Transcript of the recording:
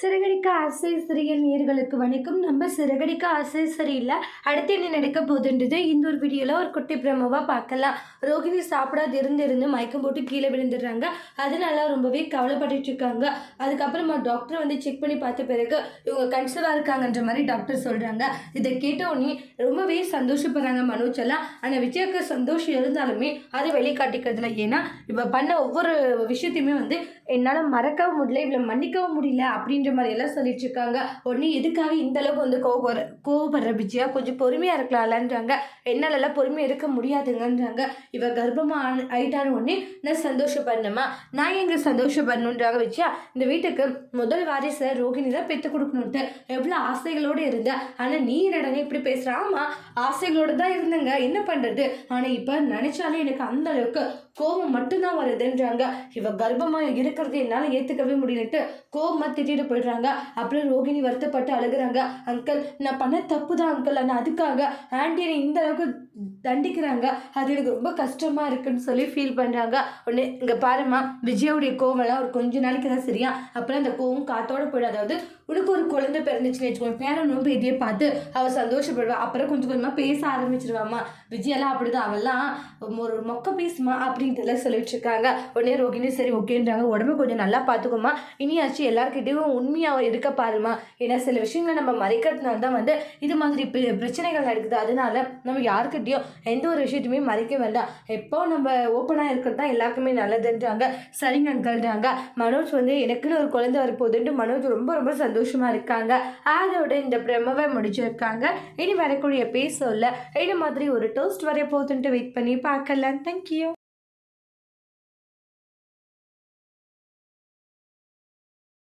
சிறகடிக்க ஆசை சிறிய நேர்களுக்கு வணக்கம். நம்ம சிறகடிக்க ஆசை சரியில்லை அடுத்து என்ன நடக்க போகுதுன்றது இந்த ஒரு வீடியோவில் ஒரு குட்டி பிரம்மவாக பார்க்கலாம். ரோகிணி சாப்பிடாது இருந்து இருந்து மயக்கம் போட்டு கீழே விழுந்துடுறாங்க. அதனால ரொம்பவே கவலைப்பட்டுட்டு இருக்காங்க. அதுக்கப்புறமா டாக்டர் வந்து செக் பண்ணி பார்த்த பிறகு இவங்க கன்சிவாக இருக்காங்கன்ற மாதிரி டாக்டர் சொல்கிறாங்க இதை கேட்ட ரொம்பவே சந்தோஷப்படுறாங்க மனோஜ் எல்லாம். ஆனால் விஜயாக்கு சந்தோஷம் இருந்தாலுமே அதை வெளிக்காட்டிக்கிறதுல ஏன்னா இப்போ பண்ண ஒவ்வொரு விஷயத்தையுமே வந்து என்னால் மறக்கவும் முடியல இவளை மன்னிக்கவும் முடியல அப்படின்னு அப்படின்ற மாதிரி எல்லாம் சொல்லிட்டு இருக்காங்க. உடனே எதுக்காக இந்த அளவுக்கு வந்து கோவப்படுற கோவப்படுற விஜயா கொஞ்சம் பொறுமையாக இருக்கலாம்லன்றாங்க. என்னாலலாம் பொறுமையாக இருக்க முடியாதுங்கன்றாங்க. இவ கர்ப்பமாக ஆன ஆயிட்டான உடனே நான் சந்தோஷப்படணுமா? நான் எங்க சந்தோஷப்படணுன்றாங்க விஜயா இந்த வீட்டுக்கு முதல் வாரிசை ரோகிணி தான் பெற்று கொடுக்கணுன்ட்டு எவ்வளோ ஆசைகளோடு இருந்த. ஆனால் நீ என்னடனே இப்படி பேசுகிற ஆமாம் ஆசைகளோடு தான் இருந்தேங்க. என்ன பண்ணுறது ஆனால் இப்போ நினச்சாலே எனக்கு அந்த அளவுக்கு கோபம் மட்டும்தான் வருதுன்றாங்க. இவ கர்ப்பமாக இருக்கிறது என்னால் ஏற்றுக்கவே முடியலன்ட்டு கோபமாக திட்டிட்டு போயிடுறாங்க அப்புறம் ரோகிணி வருத்தப்பட்டு அழுகுறாங்க. அங்கிள் நான் பண்ண தப்பு தான் அங்கிள். ஆனால் அதுக்காக ஆண்டி இந்த அளவுக்கு தண்டிக்கிறாங்க. அது எனக்கு ரொம்ப கஷ்டமாக இருக்குன்னு சொல்லி ஃபீல் பண்ணுறாங்க உடனே இங்கே பாரும்மா விஜயோடைய கோவம்லாம் ஒரு கொஞ்ச நாளைக்கு தான் சரியா? அப்புறம் அந்த கோவம் காத்தோட போயிடும். அதாவது உனக்கு ஒரு குழந்தை பிறந்துச்சுன்னு வச்சுக்கோங்க பேரன் ரொம்ப இதையே பார்த்து அவள் சந்தோஷப்படுவா. அப்புறம் கொஞ்சம் கொஞ்சமாக பேச ஆரம்பிச்சிருவாம்மா. விஜயெல்லாம் அப்படிதான். அவெல்லாம் ஒரு மொக்க பேசுமா அப்படின்ட்டு எல்லாம் சொல்லிட்டு இருக்காங்க. உடனே ரோகிணி சரி ஓகேன்றாங்க. உடம்பு கொஞ்சம் நல்லா பார்த்துக்கோமா இனியாச்சு எல்லாருக்கிட்டையும் உண்மையாக இருக்க பாருமா? ஏன்னா சில விஷயங்களை நம்ம மறைக்கிறதுனால தான் வந்து இது மாதிரி பிர- பிரச்சனைகள் நடக்குது. அதனால நம்ம யாருக்கிட்டையும் எந்த ஒரு விஷயத்தையுமே மறைக்க வேண்டாம். எப்போ நம்ம ஓப்பனாக இருக்கிறது தான் எல்லாருக்குமே நல்லதுன்றாங்க. சரிங்க அங்கிள்ன்றாங்க. மனோஜ் வந்து எனக்குன்னு ஒரு குழந்தை வரப்போகுதுன்ட்டு மனோஜ் ரொம்ப ரொம்ப சந்தோஷமாக இருக்காங்க. அதோட இந்த பிரம்மவை முடிச்சிருக்காங்க. இனி வரக்கூடிய பேசல இது மாதிரி ஒரு டோஸ்ட் வரைய போகுதுன்ட்டு வெயிட் பண்ணி பார்க்கலாம். தேங்க்யூ